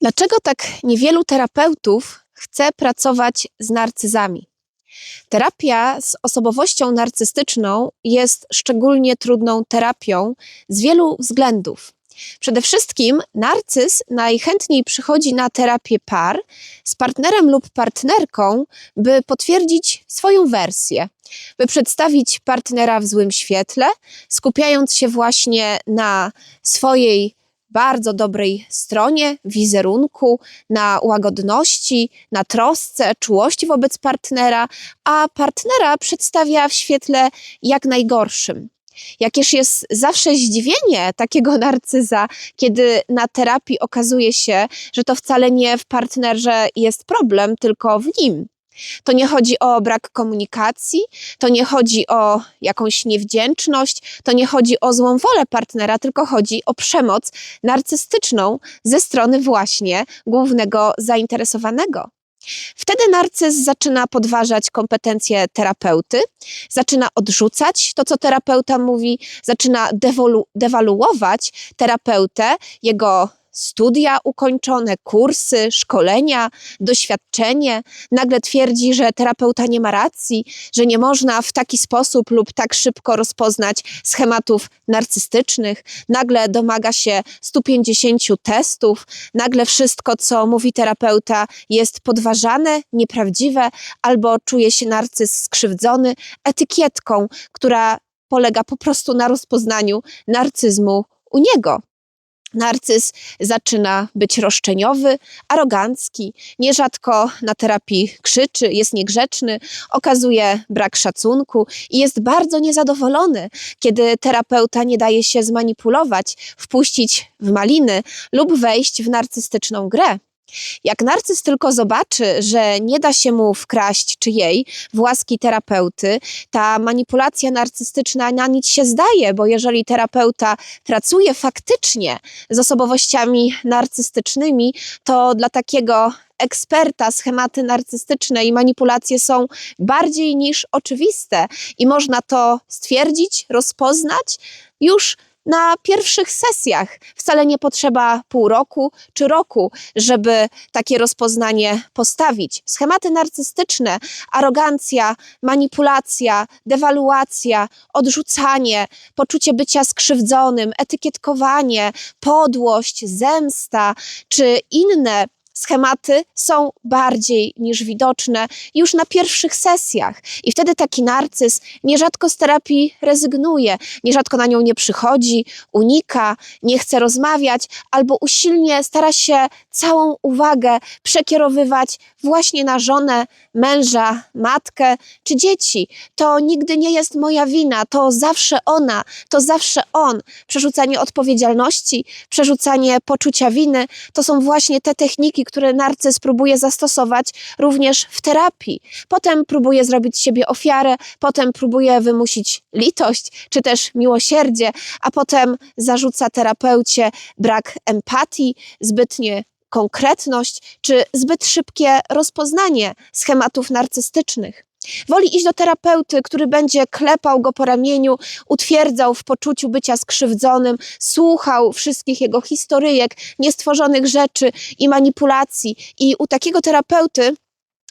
Dlaczego tak niewielu terapeutów chce pracować z narcyzami? Terapia z osobowością narcystyczną jest szczególnie trudną terapią z wielu względów. Przede wszystkim narcyz najchętniej przychodzi na terapię par z partnerem lub partnerką, by potwierdzić swoją wersję, by przedstawić partnera w złym świetle, skupiając się właśnie na swojej bardzo dobrej stronie, wizerunku, na łagodności, na trosce, czułości wobec partnera, a partnera przedstawia w świetle jak najgorszym. Jakież jest zawsze zdziwienie takiego narcyza, kiedy na terapii okazuje się, że to wcale nie w partnerze jest problem, tylko w nim. To nie chodzi o brak komunikacji, to nie chodzi o jakąś niewdzięczność, to nie chodzi o złą wolę partnera, tylko chodzi o przemoc narcystyczną ze strony właśnie głównego zainteresowanego. Wtedy narcyz zaczyna podważać kompetencje terapeuty, zaczyna odrzucać to, co terapeuta mówi, zaczyna dewaluować terapeutę, jego studia ukończone, kursy, szkolenia, doświadczenie. Nagle twierdzi, że terapeuta nie ma racji, że nie można w taki sposób lub tak szybko rozpoznać schematów narcystycznych. Nagle domaga się 150 testów. Nagle wszystko, co mówi terapeuta, jest podważane, nieprawdziwe, albo czuje się narcyz skrzywdzony etykietką, która polega po prostu na rozpoznaniu narcyzmu u niego. Narcyz zaczyna być roszczeniowy, arogancki, nierzadko na terapii krzyczy, jest niegrzeczny, okazuje brak szacunku i jest bardzo niezadowolony, kiedy terapeuta nie daje się zmanipulować, wpuścić w maliny lub wejść w narcystyczną grę. Jak narcyz tylko zobaczy, że nie da się mu wkraść czy jej w łaski terapeuty, ta manipulacja narcystyczna na nic się zdaje, bo jeżeli terapeuta pracuje faktycznie z osobowościami narcystycznymi, to dla takiego eksperta schematy narcystyczne i manipulacje są bardziej niż oczywiste i można to stwierdzić, rozpoznać już na pierwszych sesjach. Wcale nie potrzeba pół roku czy roku, żeby takie rozpoznanie postawić. Schematy narcystyczne, arogancja, manipulacja, dewaluacja, odrzucanie, poczucie bycia skrzywdzonym, etykietkowanie, podłość, zemsta czy inne schematy są bardziej niż widoczne już na pierwszych sesjach. I wtedy taki narcyz nierzadko z terapii rezygnuje, nierzadko na nią nie przychodzi, unika, nie chce rozmawiać, albo usilnie stara się całą uwagę przekierowywać właśnie na żonę, męża, matkę czy dzieci. To nigdy nie jest moja wina, to zawsze ona, to zawsze on. Przerzucanie odpowiedzialności, przerzucanie poczucia winy to są właśnie te techniki, które narcyz próbuje zastosować również w terapii. Potem próbuje zrobić siebie ofiarę, potem próbuje wymusić litość czy też miłosierdzie, a potem zarzuca terapeucie brak empatii, zbytnie konkretność czy zbyt szybkie rozpoznanie schematów narcystycznych. Woli iść do terapeuty, który będzie klepał go po ramieniu, utwierdzał w poczuciu bycia skrzywdzonym, słuchał wszystkich jego historyjek, niestworzonych rzeczy i manipulacji. I u takiego terapeuty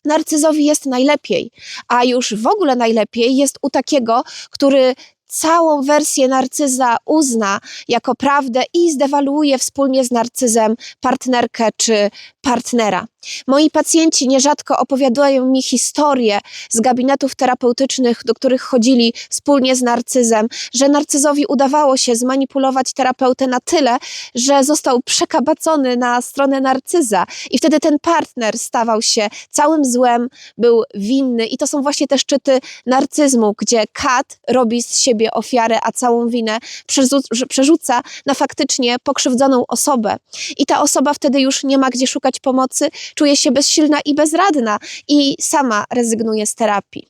narcyzowi jest najlepiej, a już w ogóle najlepiej jest u takiego, który całą wersję narcyza uzna jako prawdę i zdewaluuje wspólnie z narcyzem partnerkę czy partnera. Moi pacjenci nierzadko opowiadają mi historie z gabinetów terapeutycznych, do których chodzili wspólnie z narcyzem, że narcyzowi udawało się zmanipulować terapeutę na tyle, że został przekabacony na stronę narcyza i wtedy ten partner stawał się całym złem, był winny i to są właśnie te szczyty narcyzmu, gdzie kat robi z siebie ofiarę, a całą winę przerzu- przerzuca na faktycznie pokrzywdzoną osobę. I ta osoba wtedy już nie ma gdzie szukać pomocy, czuje się bezsilna i bezradna i sama rezygnuje z terapii.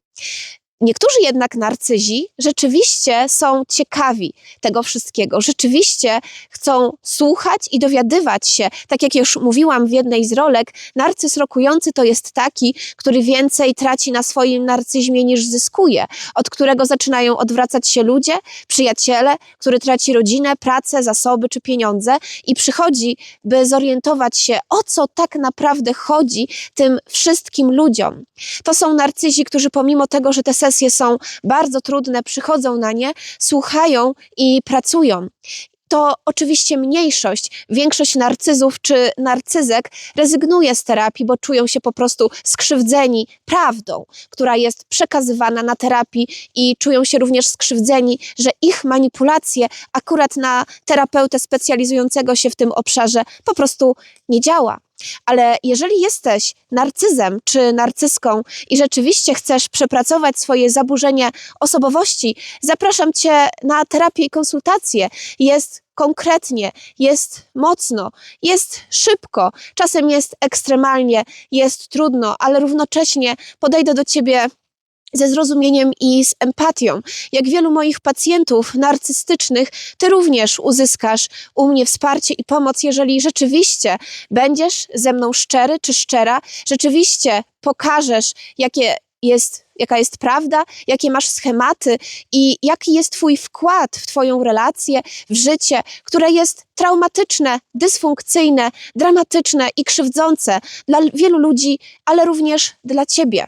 Niektórzy jednak narcyzi rzeczywiście są ciekawi tego wszystkiego, rzeczywiście chcą słuchać i dowiadywać się. Tak jak już mówiłam w jednej z rolek, narcyz rokujący to jest taki, który więcej traci na swoim narcyzmie niż zyskuje, od którego zaczynają odwracać się ludzie, przyjaciele, który traci rodzinę, pracę, zasoby czy pieniądze i przychodzi, by zorientować się, o co tak naprawdę chodzi tym wszystkim ludziom. To są narcyzi, którzy pomimo tego, że te sesje są bardzo trudne, przychodzą na nie, słuchają i pracują. To oczywiście mniejszość. Większość narcyzów czy narcyzek rezygnuje z terapii, bo czują się po prostu skrzywdzeni prawdą, która jest przekazywana na terapii i czują się również skrzywdzeni, że ich manipulacje akurat na terapeutę specjalizującego się w tym obszarze po prostu nie działa. Ale jeżeli jesteś narcyzem czy narcyską i rzeczywiście chcesz przepracować swoje zaburzenie osobowości, zapraszam Cię na terapię i konsultację. Jest konkretnie, jest mocno, jest szybko, czasem jest ekstremalnie, jest trudno, ale równocześnie podejdę do Ciebie ze zrozumieniem i z empatią. Jak wielu moich pacjentów narcystycznych, ty również uzyskasz u mnie wsparcie i pomoc, jeżeli rzeczywiście będziesz ze mną szczery czy szczera, rzeczywiście pokażesz, jakie jest, jaka jest prawda, jakie masz schematy i jaki jest Twój wkład w Twoją relację, w życie, które jest traumatyczne, dysfunkcyjne, dramatyczne i krzywdzące dla wielu ludzi, ale również dla Ciebie.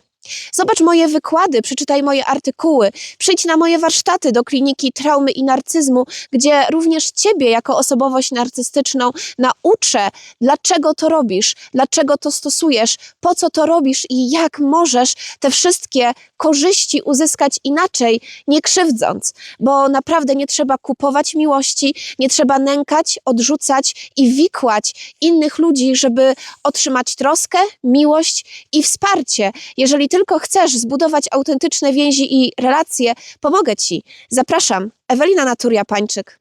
Zobacz moje wykłady, przeczytaj moje artykuły, przyjdź na moje warsztaty do kliniki traumy i narcyzmu, gdzie również Ciebie, jako osobowość narcystyczną, nauczę, dlaczego to robisz, dlaczego to stosujesz, po co to robisz i jak możesz te wszystkie korzyści uzyskać inaczej, nie krzywdząc. Bo naprawdę nie trzeba kupować miłości, nie trzeba nękać, odrzucać i wikłać innych ludzi, żeby otrzymać troskę, miłość i wsparcie. Jeżeli tylko chcesz zbudować autentyczne więzi i relacje, pomogę Ci. Zapraszam, Ewelina Naturia Pańczyk.